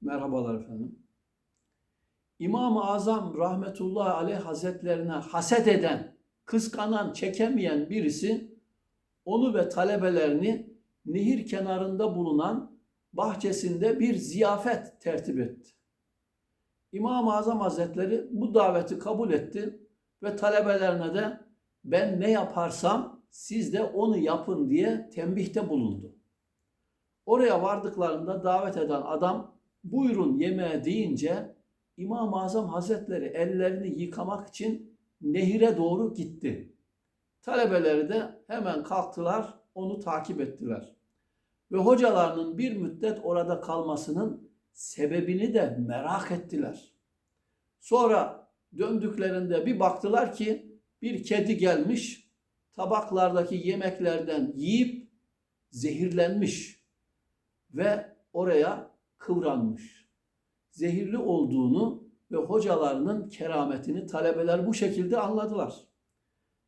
Merhabalar efendim. İmam-ı Azam rahmetullahi aleyh hazretlerine haset eden, kıskanan, çekemeyen birisi onu ve talebelerini nehir kenarında bulunan bahçesinde bir ziyafet tertip etti. İmam-ı Azam Hazretleri bu daveti kabul etti ve talebelerine de ben ne yaparsam siz de onu yapın diye tembihte bulundu. Oraya vardıklarında davet eden adam buyurun yemeğe deyince İmam-ı Azam Hazretleri ellerini yıkamak için nehire doğru gitti. Talebeleri de hemen kalktılar, onu takip ettiler. Ve hocalarının bir müddet orada kalmasının sebebini de merak ettiler. Sonra döndüklerinde bir baktılar ki bir kedi gelmiş, tabaklardaki yemeklerden yiyip zehirlenmiş ve oraya kıvranmış. Zehirli olduğunu ve hocalarının kerametini talebeler bu şekilde anladılar.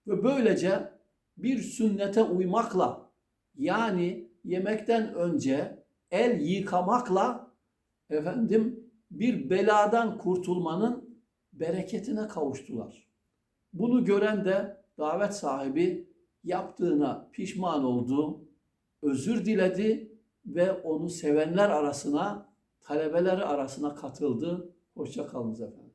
Ve böylece bir sünnete uymakla yani yemekten önce el yıkamakla efendim bir beladan kurtulmanın bereketine kavuştular. Bunu gören de davet sahibi yaptığına pişman oldu, özür diledi ve onu sevenler arasına, talebeleri arasına katıldı. Hoşça kalınız efendim.